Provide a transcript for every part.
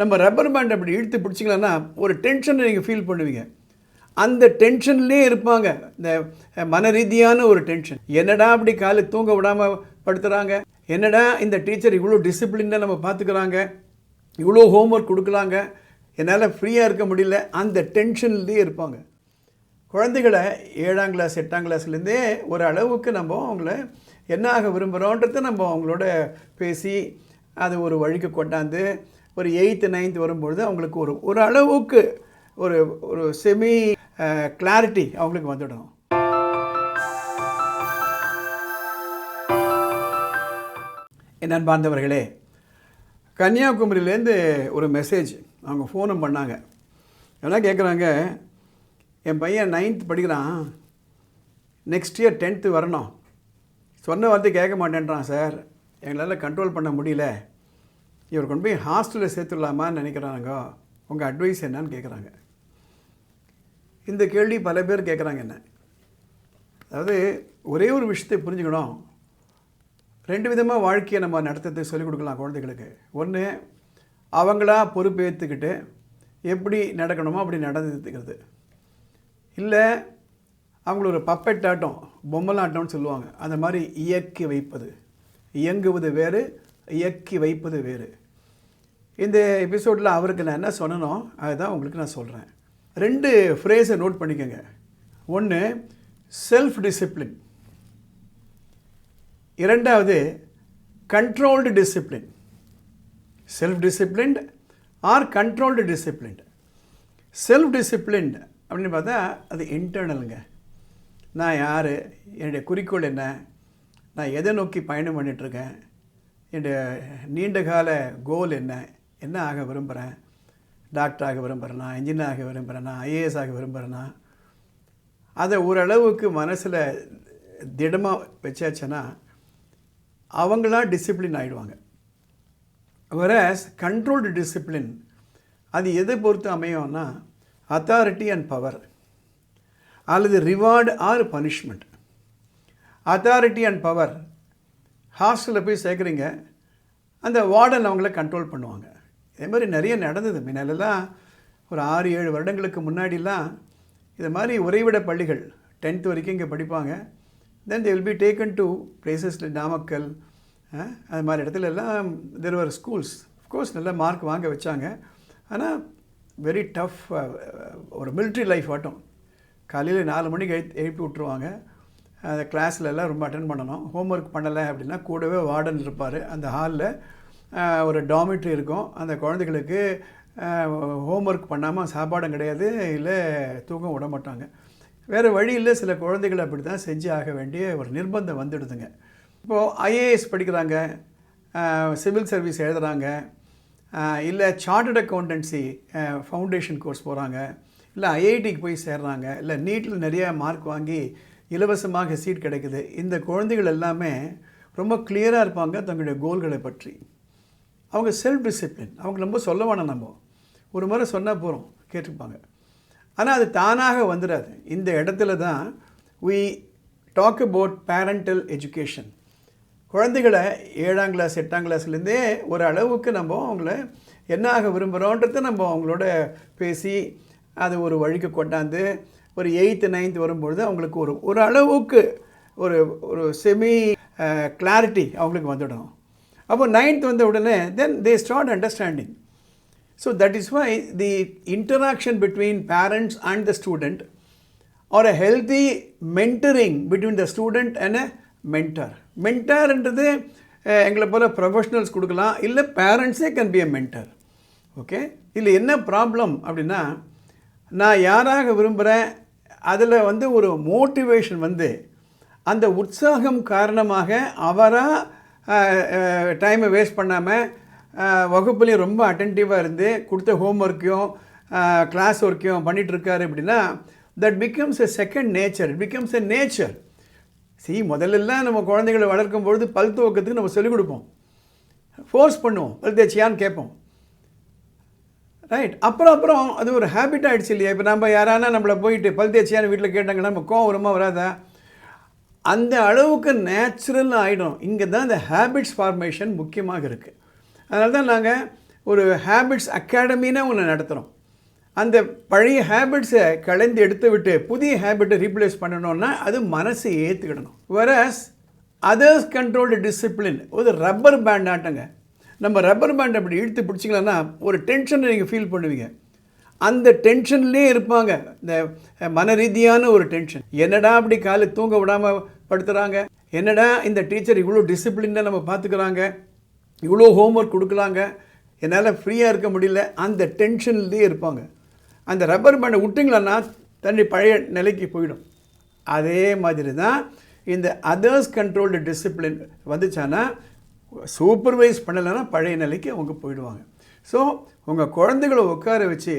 நம்ம rubber pant அப்படி இழுத்து பிடிச்சிங்களன்னா ஒரு டென்ஷனை நீங்கள் ஃபீல் பண்ணுவீங்க. அந்த டென்ஷன்லேயே இருப்பாங்க. இந்த மன ரீதியான ஒரு டென்ஷன் என்னடா அப்படி காலை தூங்க விடாமல் படுத்துகிறாங்க என்னடா இந்த டீச்சர் இவ்வளோ டிசிப்ளினாக நம்ம பார்த்துக்கிறாங்க இவ்வளோ ஹோம்ஒர்க் கொடுக்குறாங்க என்னால் ஃப்ரீயாக இருக்க முடியல. அந்த டென்ஷன்லேயே இருப்பாங்க. குழந்தைகளை ஏழாம் கிளாஸ் எட்டாம் கிளாஸ்லேருந்தே ஒரு அளவுக்கு நம்ம அவங்கள என்ன ஆக விரும்புகிறோன்றத நம்ம அவங்களோட பேசி அது ஒரு வழிக்கு கொண்டாந்து ஒரு எயித்து நைன்த் வரும்பொழுது அவங்களுக்கு ஒரு ஒரு அளவுக்கு ஒரு ஒரு செமி கிளாரிட்டி அவங்களுக்கு வந்துடும் என் அன்பார்ந்தவர்களே கன்னியாகுமரியிலேருந்து ஒரு மெசேஜ் அவங்க ஃபோனும் பண்ணாங்க. என்ன கேட்குறாங்க என் பையன் நைன்த் படிக்கிறான். நெக்ஸ்ட் இயர் டென்த்து வரணும். சொன்ன வார்த்தை கேட்க மாட்டேன்றான் சார் எங்களால் கண்ட்ரோல் பண்ண முடியல. இவர் கொண்டு போய் ஹாஸ்டலில் சேர்த்துடலாமான்னு நினைக்கிறாங்க. உங்கள் அட்வைஸ் என்னன்னு கேட்குறாங்க இந்த கேள்வி பல பேர் கேட்குறாங்க என்ன? அதாவது ஒரே ஒரு விஷயத்தை புரிஞ்சுக்கணும். ரெண்டு விதமாக வாழ்க்கையை நம்ம நடத்துறதுக்கு சொல்லிக் கொடுக்கலாம் குழந்தைகளுக்கு. ஒன்று அவங்களா பொறுப்பேற்றுக்கிட்டு எப்படி நடக்கணுமோ அப்படி நடந்துக்கிறது. இல்லை அவங்கள ஒரு பப்பெட் ஆட்டம் பொம்மலாட்டம்னு சொல்லுவாங்க. அந்த மாதிரி இயக்கி வைப்பது. இயங்குவது வேறு இயக்கி வைப்பது வேறு. இந்த எபிசோடில் அவருக்கு நான் என்ன சொன்னனோ அதுதான் உங்களுக்கு நான் சொல்கிறேன் ரெண்டு ஃப்ரேஸை நோட் பண்ணிக்கோங்க. ஒன்று செல்ஃப் டிசிப்ளின் இரண்டாவது controlled discipline self disciplined or controlled disciplined self disciplined அப்படின்னு பார்த்தா அது இன்டர்னலுங்க நான் யார்? என்னுடைய குறிக்கோள் என்ன? நான் எதை நோக்கி பயணம் பண்ணிகிட்ருக்கேன் என்னுடைய நீண்ட கால கோல் என்ன? என்ன ஆக விரும்புகிறேன்? டாக்டர் ஆக விரும்புகிறேனா? இன்ஜினியர் ஆக விரும்புகிறேனா? ஐஏஎஸ் ஆக விரும்புகிறேனா? அதை ஓரளவுக்கு மனசில் திடமாக வச்சாச்சுன்னா அவங்களாம் டிசிப்ளின் ஆகிடுவாங்க வரஸ் கண்ட்ரோல்டு டிசிப்ளின் அது எதை பொறுத்து அமையும்னா அத்தாரிட்டி அண்ட் பவர் அல்லது reward or punishment authority and power ஹாஸ்டலில் போய் சேர்க்குறீங்க அந்த வார்டன் அவங்கள கண்ட்ரோல் பண்ணுவாங்க. இதே மாதிரி நிறைய நடந்தது. முன்னாலெல்லாம் ஒரு ஆறு ஏழு வருடங்களுக்கு முன்னாடிலாம் இது மாதிரி உறைவிட பள்ளிகள் டென்த் வரைக்கும் இங்கே படிப்பாங்க. Then they will be taken to places Namakkal அது மாதிரி இடத்துல எல்லாம் தெர் வர் ஸ்கூல்ஸ் கோர்ஸ் நல்ல மார்க் வாங்க வச்சாங்க. ஆனால் வெரி டஃப் ஒரு மிலிட்ரி லைஃப் ஆட்டம். காலையில் நாலு மணிக்கு எழு எழுப்பி விட்ருவாங்க அந்த கிளாஸில் எல்லாம் ரொம்ப அட்டன் பண்ணணும். ஹோம்ஒர்க் பண்ணலை அப்படின்னா கூடவே வார்டன் இருப்பார். அந்த ஹாலில் ஒரு டாமிட்ரி இருக்கும். அந்த குழந்தைகளுக்கு ஹோம்ஒர்க் பண்ணாமல் சாப்பாடும் கிடையாது. இல்லை தூக்கம் விட மாட்டாங்க. வேறு வழியில் சில குழந்தைகள் அப்படி தான் செஞ்சு ஆக வேண்டிய ஒரு நிர்பந்தம் வந்துடுதுங்க. இப்போது ஐஏஎஸ் படிக்கிறாங்க. சிவில் சர்வீஸ் எழுதுகிறாங்க இல்லை சார்ட்டர்ட் அக்கௌண்டன்சி ஃபவுண்டேஷன் கோர்ஸ் போகிறாங்க இல்லை ஐஐடிக்கு போய் சேர்றாங்க. இல்லை நீட்டில் நிறைய மார்க் வாங்கி இலவசமாக சீட் கிடைக்குது. இந்த குழந்தைகள் எல்லாமே ரொம்ப கிளியராக இருப்பாங்க தங்களுடைய கோல்களை பற்றி. அவங்க செல்ஃப் டிசிப்ளின் அவங்க ரொம்ப சொல்ல வேணாம் நம்ம. ஒரு முறை சொன்னால் போகிறோம் கேட்டிருப்பாங்க. ஆனால் அது தானாக வந்துடாது இந்த இடத்துல தான் we talk about parental education குழந்தைகளை ஏழாம் கிளாஸ் எட்டாம் கிளாஸ்லேருந்தே ஒரு அளவுக்கு நம்ம அவங்கள என்ன ஆக விரும்புகிறோன்றத நம்ம அவங்களோட பேசி அது ஒரு வழிக்கு கொண்டாந்து ஒரு எயித்து நைன்த் வரும்பொழுது அவங்களுக்கு ஒரு ஒரு அளவுக்கு ஒரு ஒரு செமி கிளாரிட்டி அவங்களுக்கு வந்துடும். அப்போ நைன்த் வந்த உடனே then they start understanding so that is why the interaction between parents and the student or a healthy mentoring between the student and a mentor மென்டார்ன்றது எங்களை போல் ப்ரொஃபஷனல்ஸ் கொடுக்கலாம் இல்லை பேரண்ட்ஸே can be a mentor okay இதில் என்ன problem அப்படின்னா நான் யாராக விரும்புகிறேன் அதில் வந்து ஒரு மோட்டிவேஷன் வந்து அந்த உற்சாகம் காரணமாக அவராக டைமை வேஸ்ட் பண்ணாமல் வகுப்புலேயும் ரொம்ப அட்டென்டிவாக இருந்து கொடுத்த ஹோம் ஒர்க்கையும் கிளாஸ் ஒர்க்கையும் பண்ணிகிட்ருக்காரு அப்படின்னா that becomes a second nature it becomes a nature C முதல்லலாம் நம்ம குழந்தைகளை வளர்க்கும் பொழுது பல் துவக்கத்துக்கு நம்ம சொல்லிக் கொடுப்போம். ஃபோர்ஸ் பண்ணுவோம். பல் தேய்ச்சியான்னு கேட்போம். ரைட் அப்புறம் அப்புறம் அது ஒரு ஹேபிட் ஆகிடுச்சு இல்லையா? இப்போ நம்ம யாரானா நம்மளை போயிட்டு பல் தேய்ச்சியான்னு வீட்டில் கேட்டாங்கன்னா நம்ம கோவம் வருமா வராதா? அந்த அளவுக்கு நேச்சுரல் ஆகிடும் இங்கே தான் இந்த ஹேபிட்ஸ் ஃபார்மேஷன் முக்கியமாக இருக்குது அதனால தான் நாங்கள் ஒரு ஹேபிட்ஸ் அகாடமின்னு ஒன்று நடத்துகிறோம் அந்த பழைய ஹேபிட்ஸை கலைந்து எடுத்து விட்டு புதிய ஹேபிட்டை ரீப்ளேஸ் பண்ணணும்னா அது மனசை ஏற்றுக்கிடணும் வரஸ் அதர்ஸ் கண்ட்ரோல்டு டிசிப்ளின் ஒரு ரப்பர் பேண்ட் ஆட்டங்க. நம்ம ரப்பர் பேண்ட் அப்படி இழுத்து பிடிச்சிங்களன்னா ஒரு டென்ஷனை நீங்கள் ஃபீல் பண்ணுவீங்க. அந்த டென்ஷன்லேயே இருப்பாங்க. இந்த மன ரீதியான ஒரு டென்ஷன். என்னடா அப்படி காலை தூங்க விடாமல் படுத்துகிறாங்க என்னடா இந்த டீச்சர் இவ்வளோ டிசிப்ளினாக நம்ம பார்த்துக்கிறாங்க இவ்வளோ ஹோம்ஒர்க் கொடுக்குறாங்க? என்னால் ஃப்ரீயாக இருக்க முடியல. அந்த டென்ஷன்லேயே இருப்பாங்க. அந்த ரப்பர் பேண்டை விட்டிங்களன்னா தண்ணி பழைய நிலைக்கு போயிடும். அதே மாதிரி தான் இந்த அதர்ஸ் கண்ட்ரோல்டு டிசிப்ளின் வந்துச்சான்னா சூப்பர்வைஸ் பண்ணலைன்னா பழைய நிலைக்கு அவங்க போயிடுவாங்க. ஸோ உங்கள் குழந்தைகளை உட்கார வச்சு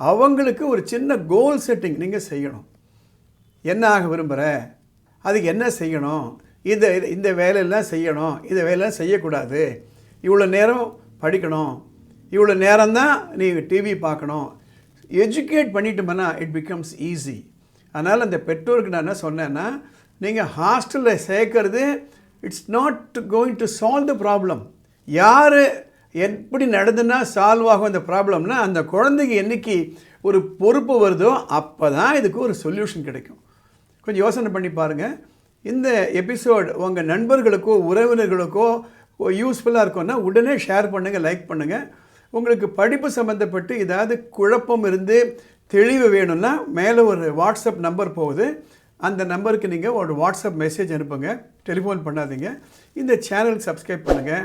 அவங்களுக்கு ஒரு சின்ன கோல் செட்டிங் நீங்கள் செய்யணும். என்ன ஆக விரும்புகிற அதுக்கு என்ன செய்யணும்? இந்த இந்த வேலையெல்லாம் செய்யணும். இந்த வேலையெல்லாம் செய்யக்கூடாது. இவ்வளோ நேரம் படிக்கணும். இவ்வளோ நேரம் தான் நீ டிவி பார்க்கணும். எஜுகேட் பண்ணிட்டோம்னா இட் பிகம்ஸ் ஈஸி அதனால் அந்த பெற்றோருக்கு நான் என்ன சொன்னேன்னா நீங்கள் ஹாஸ்டலில் சேர்க்கறது it's not going to solve the problem யார் எப்படி நடந்துன்னா சால்வ் ஆகும் அந்த ப்ராப்ளம்னா அந்த குழந்தைக்கு என்னைக்கு ஒரு பொறுப்பு வருதோ அப்போ தான் இதுக்கு ஒரு சொல்யூஷன் கிடைக்கும். கொஞ்சம் யோசனை பண்ணி பாருங்கள் இந்த எபிசோட் உங்கள் நண்பர்களுக்கோ உறவினர்களுக்கோ யூஸ்ஃபுல்லாக இருக்கும்னா உடனே ஷேர் பண்ணுங்கள் லைக் பண்ணுங்கள் உங்களுக்கு படிப்பு சம்மந்தப்பட்டு ஏதாவது குழப்பம் இருந்து தெளிவு வேணும்னா மேலே ஒரு வாட்ஸ்அப் நம்பர் போகுது. அந்த நம்பருக்கு நீங்கள் ஒரு வாட்ஸ்அப் மெசேஜ் அனுப்புங்க. டெலிஃபோன் பண்ணாதீங்க. இந்த சேனல் சப்ஸ்கிரைப் பண்ணுங்கள்